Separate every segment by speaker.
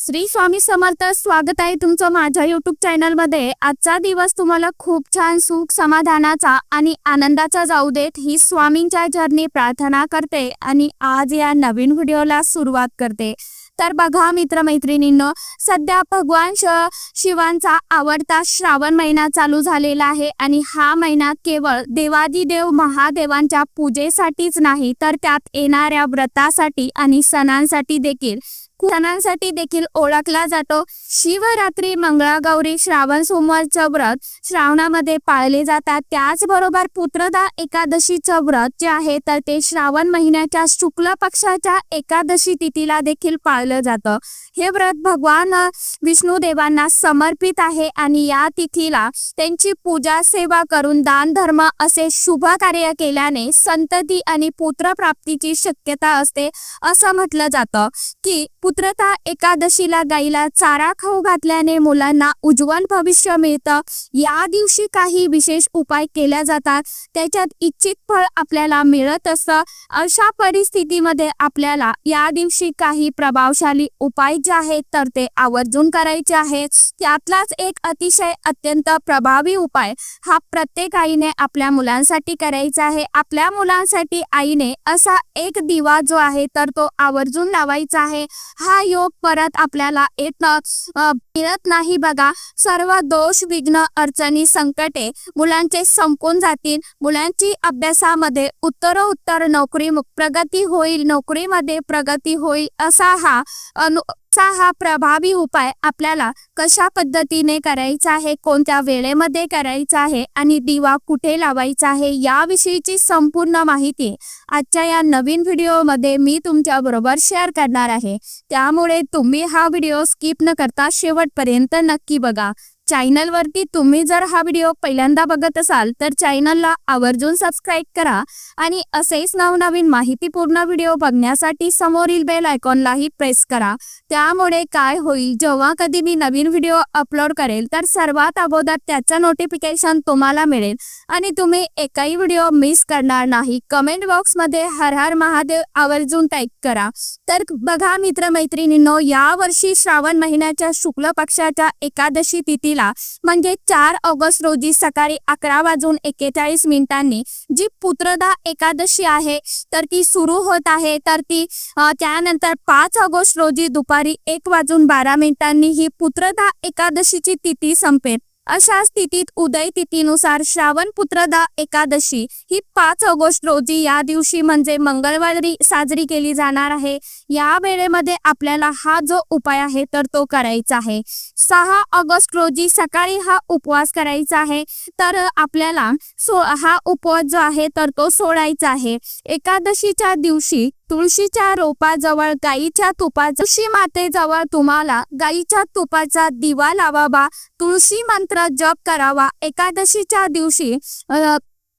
Speaker 1: श्री स्वामी समर्थ स्वागत आहे तुमचं माझ्या युट्यूब चॅनलमध्ये आजचा दिवस तुम्हाला खूप छान सुख समाधानाचा आणि आनंदाचा जाऊ देत ही स्वामींच्या चरणी प्रार्थना करते आणि आज या नवीन व्हिडिओला सुरुवात करते. तर बघा मित्रमैत्रिणींनो सध्या भगवान श शिवांचा आवडता श्रावण महिना चालू झालेला आहे आणि हा महिना केवळ देवादिदेव महादेवांच्या पूजेसाठीच नाही तर त्यात येणाऱ्या व्रतासाठी आणि सणांसाठी देखील सणांसाठी देखील ओळखला जातो. शिवरात्री मंगळागौरी श्रावण सोमवारचं व्रत श्रावणामध्ये पाळले जातात. त्याचबरोबर पुत्रदा एकादशीचं व्रत जे आहे तर ते श्रावण महिन्याच्या शुक्ल पक्षाच्या एकादशी तिथीला देखील पाळलं जातं. हे व्रत भगवान विष्णू देवांना समर्पित आहे आणि या तिथीला त्यांची पूजा सेवा करून दान धर्म असे शुभ कार्य केल्याने संतती आणि पुत्रप्राप्तीची शक्यता असते असं म्हटलं जातं की पुत्रता एकादशीला गाईला चारा खाऊ घातल्याने मुलांना उज्ज्वल भविष्य मिळतं. या दिवशी काही विशेष उपाय केल्या जातात. त्याच्यात इच्छित फळ आपल्याला मिळत असतं. अशा परिस्थितीमध्ये आपल्याला या दिवशी काही प्रभावशाली उपाय जे आहेत तर ते आवर्जून करायचे आहेत. त्यातलाच एक अतिशय अत्यंत प्रभावी उपाय हा प्रत्येक आईने आपल्या मुलांसाठी करायचा आहे. आपल्या मुलांसाठी आईने असा एक दिवा जो आहे तर तो आवर्जून लावायचा आहे. हा योग परत आपल्याला येत मिळत नाही बघा. सर्व दोष विघ्न अडचणी संकटे मुलांचे संपून जातील. मुलांची अभ्यासामध्ये उत्तरोत्तर नोकरी प्रगती होईल. नोकरीमध्ये प्रगती होईल असा हा अनु चा हा प्रभावी उपाय आपल्याला कशा पद्धतीने करायचा आहे कोणत्या वेळेमध्ये करायचा आहे आणि दिवा कुठे लावायचा आहे याविषयीची संपूर्ण माहिती आजच्या या नवीन व्हिडिओमध्ये मी तुमच्या बरोबर शेअर करणार आहे. त्यामुळे तुम्ही हा व्हिडिओ स्किप न करता शेवटपर्यंत नक्की बघा. चॅनलवरती तुम्ही जर हा व्हिडिओ पहिल्यांदा बघत असाल तर चॅनलला आवर्जून सबस्क्राईब करा आणि असेच नवनवीन माहितीपूर्ण व्हिडिओ बघण्यासाठी समोरील बेल आयकॉनलाही प्रेस करा. त्यामुळे काय होईल जेव्हा कधी मी नवीन व्हिडिओ अपलोड करेल तर सर्वात अगोदर त्याचं नोटिफिकेशन तुम्हाला मिळेल. आणि तुम्ही एकही व्हिडिओ मिस करणार नाही. कमेंट बॉक्समध्ये हर हर महादेव आवर्जून टाईप करा. तर बघा मित्रमैत्रिणींनो या वर्षी श्रावण महिन्याच्या शुक्ल पक्षाच्या एकादशी तिथीला म्हणजे चार ऑगस्ट रोजी सकाळी अकरा वाजून एकेचाळीस मिनिटांनी जी पुत्रदा एकादशी आहे तर ती सुरू होत आहे. तर ती त्यानंतर पाच ऑगस्ट रोजी दुपारी एक वाजून बारा मिनिटांनी ही पुत्रदा एकादशीची तिथी संपेल. अशा स्थितीत उदय तिथीनुसार श्रावण पुत्रदा एकादशी ही पाच ऑगस्ट रोजी या दिवशी म्हणजे मंगळवारी साजरी केली जाणार आहे. या वेळेमध्ये आपल्याला हा जो उपाय आहे तर तो करायचा आहे. सहा ऑगस्ट रोजी सकाळी हा उपवास करायचा आहे. तर आपल्याला सो हा उपवास जो आहे तर तो सोडायचा आहे. एकादशीच्या दिवशी तुळशीच्या रोपाजवळ गाईच्या तुपा तुळशी मातेजवळ तुम्हाला गाईच्या तुपाचा दिवा लावावा. तुळशी मंत्र जप करावा. एकादशीच्या दिवशी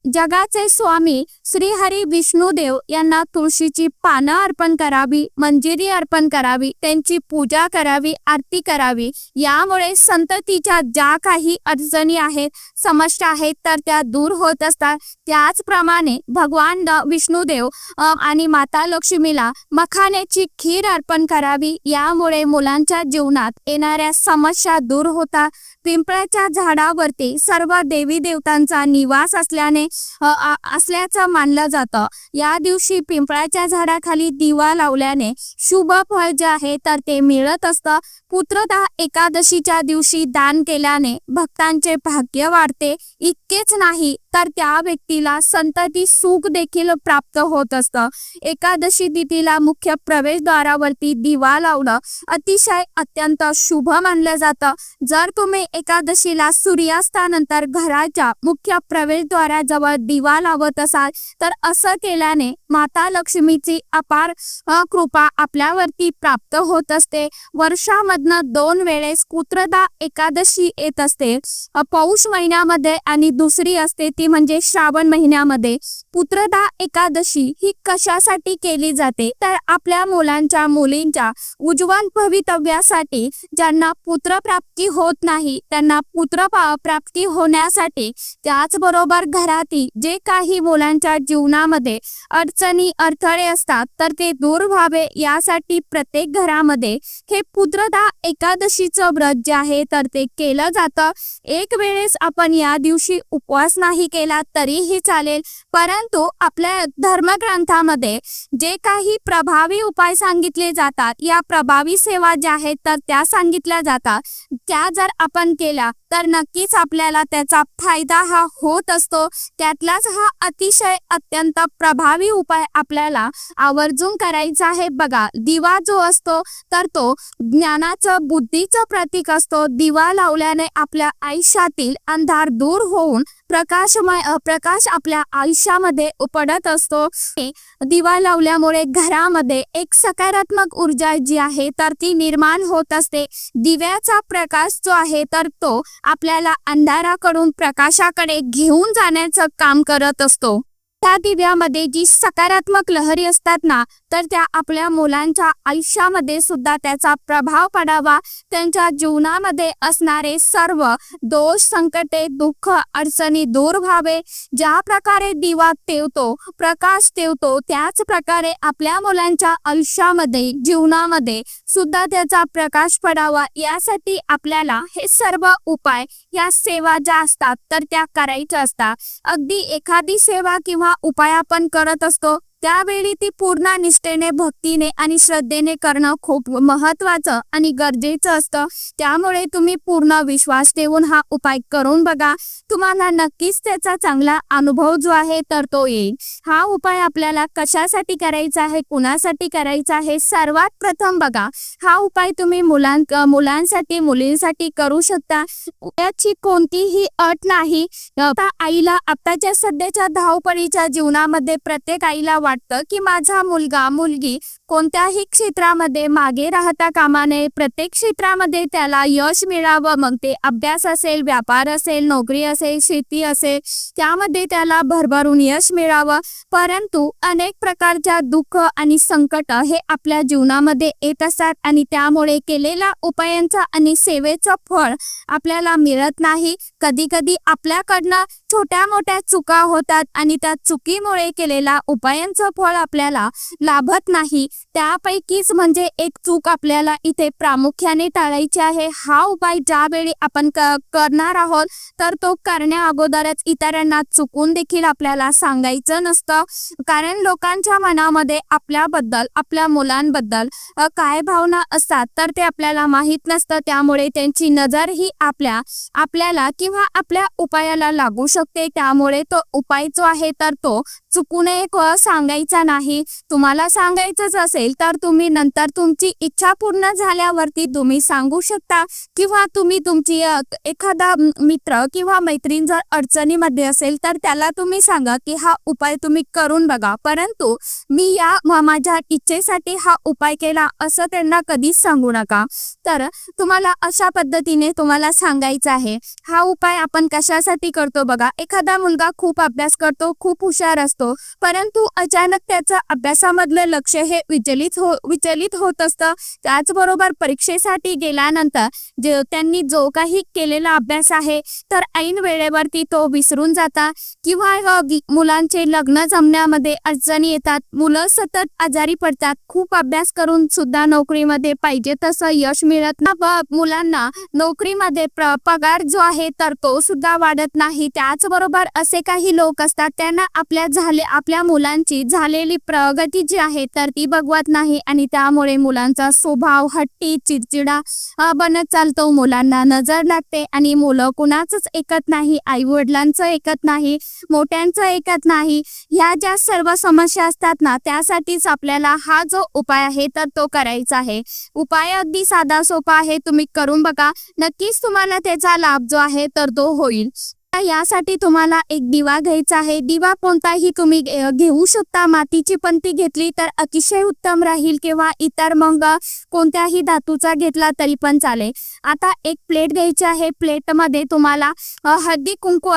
Speaker 1: जगाचे स्वामी श्रीहरी विष्णुदेव यांना तुळशीची पानं अर्पण करावी मंजिरी अर्पण करावी त्यांची पूजा करावी आरती करावी. यामुळे संततीच्या ज्या काही अडचणी आहेत समस्या आहेत तर त्या दूर होत असतात. त्याचप्रमाणे भगवान विष्णुदेव आणि माता लक्ष्मीला मखाण्याची खीर अर्पण करावी. यामुळे मुलांच्या जीवनात येणाऱ्या समस्या दूर होतात. पिंपळाच्या झाडावरती सर्व देवी देवतांचा निवास असल्याने असल्याचं मानलं जातं. या दिवशी पिंपळाच्या झाडाखाली दिवा लावल्याने शुभ फळ जे आहे तर ते मिळत असतं. पुत्रदा एकादशीच्या दिवशी दान केल्याने भक्तांचे भाग्य वाढते. इतकेच नाही तर त्या व्यक्तीला संतती सुख देखील प्राप्त होत असतं. एकादशी तिथीला मुख्य प्रवेशद्वारावरती दिवा लावणं अतिशय अत्यंत शुभ मानलं जातं. जर तुम्ही एकादशीला सूर्यास्तानंतर घराच्या मुख्य प्रवेशद्वाराजवळ दिवा लावत असाल तर असं केल्याने माता लक्ष्मीची अपार कृपा आपल्यावरती प्राप्त होत असते. वर्षामध्ये वर्षामधनं दोन वेळेस कुत्रदा एकादशी येत असते. पौष महिन्यामध्ये आणि दुसरी असते ती म्हणजे श्रावण महिन्यामध्ये. पुत्रदा एकादशी ही कशासाठी केली जाते? तर आपल्या मुलांच्या मुलींच्या उज्ज्वल भवितव्यासाठी ज्यांना पुत्रप्राप्ती होत नाही त्यांना पुत्र प्राप्ती होण्यासाठी त्याचबरोबर घरातील जे काही मुलांच्या जीवनामध्ये अडचणी अडथळे असतात तर ते दूर व्हावे यासाठी प्रत्येक घरामध्ये हे पुत्रदा एकादशीचं व्रत जे आहे तर ते केलं जातं. एक वेळेस आपण या दिवशी उपवास नाही केला तरीही चालेल. परंतु आपल्या धर्मग्रंथामध्ये जे काही प्रभावी उपाय सांगितले जातात या प्रभावी सेवा ज्या आहेत तर त्या सांगितल्या जातात. त्या जर आपण केल्या तर नक्कीच आपल्याला त्याचा फायदा हा होत असतो. त्यातलाच हा अतिशय अत्यंत प्रभावी उपाय आपल्याला आवर्जून करायचा आहे. बघा दिवा जो असतो तर तो ज्ञानाचं बुद्धीचं प्रतीक असतो. दिवा लावल्याने आपल्या आयुष्यातील अंधार दूर होऊन प्रकाशमय प्रकाश आपल्या आयुष्यामध्ये पडत असतो. दिवा लावल्यामुळे घरामध्ये एक सकारात्मक ऊर्जा जी आहे तर ती निर्माण होत असते. दिव्याचा प्रकाश जो आहे तर तो आपल्याला अंधाराकडून प्रकाशाकडे घेऊन जाण्याचं काम करत असतो. त्या दिव्यामध्ये जी सकारात्मक लहरी असतात ना तर त्या आपल्या मुलांच्या आयुष्यामध्ये सुद्धा त्याचा प्रभाव पडावा त्यांच्या जीवनामध्ये असणारे सर्व दोष संकटे दुःख अडचणी दूर व्हावे. ज्या प्रकारे दिवा तेवतो प्रकाश तेवतो त्याच प्रकारे आपल्या मुलांच्या आयुष्यामध्ये जीवनामध्ये सुद्धा त्याचा प्रकाश पडावा. यासाठी आपल्याला हे सर्व उपाय या सेवा ज्या असतात तर त्या करायच्या असतात. अगदी एखादी सेवा किंवा उपाय आपण करत असतो त्यावेळी ती पूर्ण निष्ठेने भक्तीने आणि श्रद्धेने करणं खूप महत्वाचं आणि गरजेचं असतं. त्यामुळे तुम्ही पूर्ण विश्वास ठेवून हा उपाय करून बघा. तुम्हाला नक्कीच त्याचा चांगला अनुभव जो आहे तर तो येईल. हा उपाय आपल्याला कशासाठी करायचा आहे कुणासाठी करायचा आहे सर्वात प्रथम बघा. हा उपाय तुम्ही मुलां मुलांसाठी मुलींसाठी करू शकता. याची कोणतीही अट नाही. आईला आताच्या सध्याच्या धावपळीच्या जीवनामध्ये प्रत्येक आईला वाटतं की माझा मुलगा मुलगी कोणत्याही क्षेत्रामध्ये मागे राहता कामा नये. प्रत्येक क्षेत्रामध्ये त्याला यश मिळावं. मग ते अभ्यास असेल व्यापार असेल नोकरी असेल शेती असेल त्यामध्ये त्याला भरभरून यश मिळावं. परंतु अनेक प्रकारच्या दुःख आणि संकट हे आपल्या जीवनामध्ये येत असतात आणि त्यामुळे केलेल्या उपायांचा आणि सेवेचं फळ आपल्याला मिळत नाही. कधी कधी आपल्याकडनं छोट्या मोठ्या चुका होतात आणि त्या चुकीमुळे केलेल्या उपायांचं फळ आपल्याला लाभत नाही. त्यापैकीच म्हणजे एक चूक आपल्याला इथे प्रामुख्याने टाळायची आहे. हा उपाय ज्यावेळी आपण करणार आहोत तर तो करण्या अगोदरच इतरांना चुकून देखील आपल्याला सांगायचं नसतं. कारण लोकांच्या मनामध्ये आपल्याबद्दल आपल्या मुलांबद्दल काय भावना असतात तर ते आपल्याला माहीत नसतं. त्यामुळे त्यांची नजर ही आपल्या आपल्याला किंवा आपल्या उपायाला लागू शकते. त्यामुळे तो उपाय जो आहे तर तो चुकून एक सांगायचा नाही. तुम्हाला सांगायचंच असेल तर तुम्ही नंतर तुमची इच्छा पूर्ण झाल्यावरती तुम्ही सांगू शकता किंवा तुम्ही तुमची एखादा मित्र किंवा मैत्रीण जर अडचणीमध्ये असेल तर त्याला तुम्ही सांगा की हा उपाय तुम्ही करून बघा. परंतु मी या माझ्या इच्छेसाठी हा उपाय केला असं त्यांना कधीच सांगू नका. तर तुम्हाला अशा पद्धतीने तुम्हाला सांगायचं आहे. हा उपाय आपण कशासाठी करतो बघा. एखादा मुलगा खूप अभ्यास करतो खूप हुशार असतो. परंतु अचानक त्याचं अभ्यासामधलं लक्ष हे विचलित हो विचलित होत असतं. त्याचबरोबर परीक्षेसाठी गेल्यानंतर जे त्यांनी जो काही केलेला अभ्यास आहे तर ऐन वेळेवरती तो विसरून जातात. किंवा मुलांचे लग्न जमण्यामध्ये अडचणी येतात. मुलं सतत आजारी पडतात. खूप अभ्यास करून सुद्धा नोकरीमध्ये पाहिजे तसं यश मिळत ना व मुलांना नोकरीमध्ये पगार जो आहे तर तो सुद्धा वाढत नाही. त्याचबरोबर असे काही लोक असतात त्यांना आपल्या झाले आपल्या मुलांची झालेली प्रगती जी आहे तर ती बघवत नाही आणि त्यामुळे मुलांचा स्वभाव हट्टी चिडचिडा बनत चालतो. मुलांना नजर लागते आणि मुलं कुणाचंच ऐकत नाही आई वडिलांचं ऐकत नाही मोठ्यांचं ऐकत नाही. ह्या ज्या सर्व समस्या असतात ना त्यासाठीच आपल्याला हा जो उपाय आहे तर तो करायचा आहे. उपाय अगदी साधा सोपा आहे तुम्ही करून बघा. नक्कीच तुम्हाला त्याचा लाभ जो आहे तर तो होईल. यासाठी तुम्हाला एक दिवा घ्यायचा आहे. दिवा कोणताही तुम्ही घेऊ शकता. मातीची पंती घेतली तर अतिशय उत्तम राहील किंवा इतर मग कोणत्याही धातूचा घेतला तरी पण चालेल. आता एक प्लेट घ्यायची आहे. प्लेटमध्ये तुम्हाला हळदी कुंकू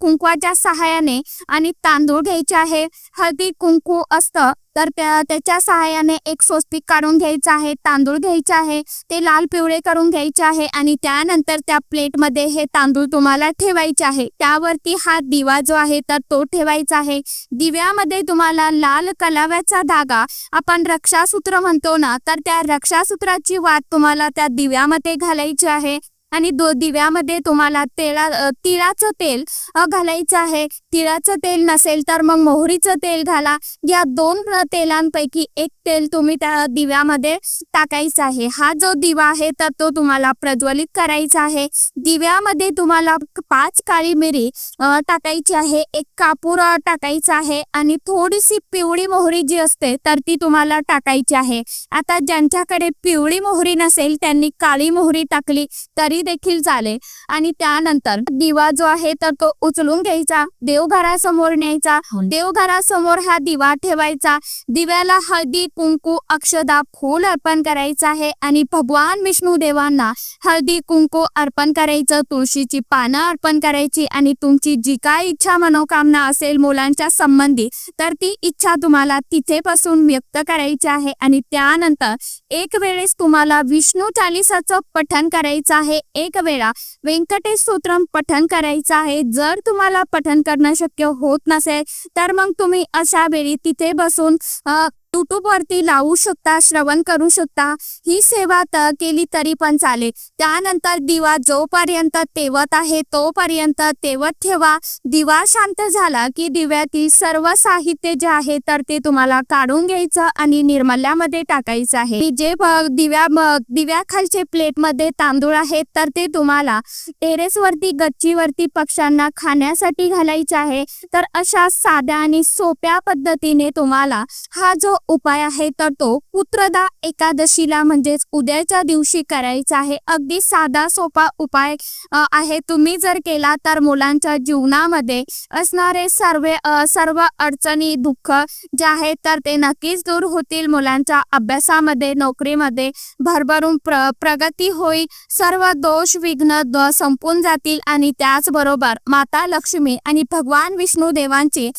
Speaker 1: कुंकवाच्या सहाय्याने आणि तांदूळ घ्यायचे आहे. हळदी कुंकू असतं. तर त्या त्याच्या सहाय्याने एक स्वस्तिक काढून घ्यायचं आहे तांदूळ घ्यायचे आहे ते लाल पिवळे करून घ्यायचे आहे आणि त्यानंतर त्या प्लेटमध्ये हे तांदूळ तुम्हाला ठेवायचे आहे. त्यावरती हा दिवा जो आहे तर तो ठेवायचा आहे. दिव्यामध्ये तुम्हाला लाल कलाव्याचा धागा आपण रक्षासूत्र म्हणतो ना तर त्या रक्षासूत्राची वात तुम्हाला त्या दिव्यामध्ये घालायची आहे. आणि दो दिव्यामध्ये तुम्हाला तेला तिळाचं तेल घालायचं आहे. तिळाचं तेल नसेल तर मग मोहरीचं तेल घाला. या दोन तेलांपैकी एक तेल तुम्ही त्या दिव्यामध्ये टाकायचं आहे. हा जो दिवा आहे तर तो तुम्हाला प्रज्वलित करायचा आहे. दिव्यामध्ये तुम्हाला पाच काळी मिरी टाकायची आहे. एक कापूर टाकायचा आहे. आणि थोडीशी पिवळी मोहरी जी असते तर ती तुम्हाला टाकायची आहे. आता ज्यांच्याकडे पिवळी मोहरी नसेल त्यांनी काळी मोहरी टाकली तरी देखील चालेल. आणि त्यानंतर दिवा जो आहे तर तो उचलून घ्यायचा देवघरासमोर न्यायचा. देवघरासमोर हा दिवा ठेवायचा. दिव्याला हळदी कुंकू अक्षदा फूल अर्पण करायचं आहे आणि भगवान विष्णू देवांना हळदी कुंकू अर्पण करायचं तुळशीची पानं अर्पण करायची आणि तुमची जी काय इच्छा मनोकामना असेल मुलांच्या संबंधी तर ती इच्छा तुम्हाला तिथे पासून व्यक्त करायची आहे. आणि त्यानंतर एक वेळेस तुम्हाला विष्णू चालिसाचं पठण करायचं आहे. एक वेळा व्यंकटेश स्तोत्रम पठन करायचं आहे. जर तुम्हाला पठन करणं शक्य होत नसेल तर मग तुम्ही अशा वेळी तिथे बसून युट्यूब वरती लावू शकता श्रवण करू शकता. ही सेवा तर केली तरी पण चालेल. त्यानंतर दिवा जोपर्यंत तेवत आहे तोपर्यंत तेवत ठेवा. दिवा शांत झाला की दिव्यातील सर्व साहित्य जे आहे तर ते तुम्हाला काढून घ्यायचं आणि निर्मल्यामध्ये टाकायचं आहे. जे दिव्या दिव्याखालचे प्लेटमध्ये तांदूळ आहेत तर ते तुम्हाला टेरेसवरती गच्चीवरती पक्ष्यांना खाण्यासाठी घालायचे आहे. तर अशा साध्या आणि सोप्या पद्धतीने तुम्हाला हा जो उपाय आहे तर तो पुत्रदा एकादशीला म्हणजेच उद्याच्या दिवशी करायचा आहे. अगदी साधा सोपा उपाय आहे. तुम्ही जर केला तर मुलांच्या जीवनामध्ये असणारे सर्व सर्व अडचणी दुःख जे आहेत तर ते नक्कीच दूर होतील. मुलांच्या अभ्यासामध्ये नोकरीमध्ये भरभरून प्र प्रगती होईल. सर्व दोष विघ्न द संपून जातील आणि त्याचबरोबर माता लक्ष्मी आणि भगवान विष्णू देवांची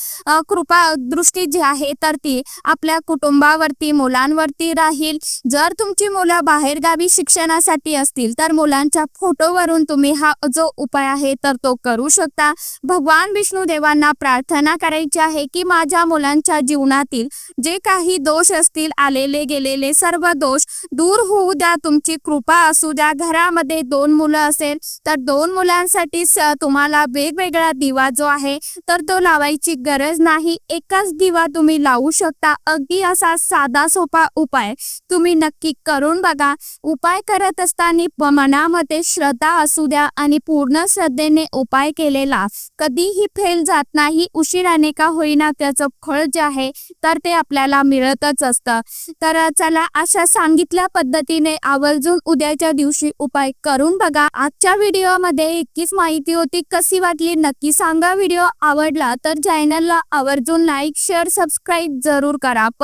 Speaker 1: कृपा दृष्टी जी आहे तर ती आपल्या कुटुंबावरती मुलांवरती राहील. जर तुमची मुलं बाहेरगावी शिक्षणासाठी असतील तर मुलांच्या फोटोवरून तुम्ही हा जो उपाय आहे तर तो करू शकता. भगवान विष्णू देवांना प्रार्थना करायची आहे की माझ्या मुलांच्या जीवनातील जे काही दोष असतील आलेले गेलेले सर्व दोष दूर होऊ द्या. तुमची कृपा असू द्या. घरामध्ये दोन मुलं असेल तर दोन मुलांसाठी तुम्हाला वेगवेगळा दिवा जो आहे तर तो लावायची गरज नाही. एकच दिवा तुम्ही लावू शकता. अगदी असा साधा सोपा उपाय तुम्ही नक्की करून बघा. उपाय करत असताना मनामध्ये श्रद्धा असू द्या आणि पूर्ण श्रद्धेने उपाय केलेला कधीही फेल जात नाही उशिराने का होईना त्याचं फळ जे आहे तर ते आपल्याला मिळतच असतं. तर चला अशा सांगितल्या पद्धतीने आवर्जून उद्याच्या दिवशी उपाय करून बघा. आजच्या व्हिडिओमध्ये इतकीच माहिती होती. कशी वाटली नक्की सांगा. व्हिडिओ आवडला तर चॅनलला आवर्जून लाईक शेअर सबस्क्राईब जरूर करा.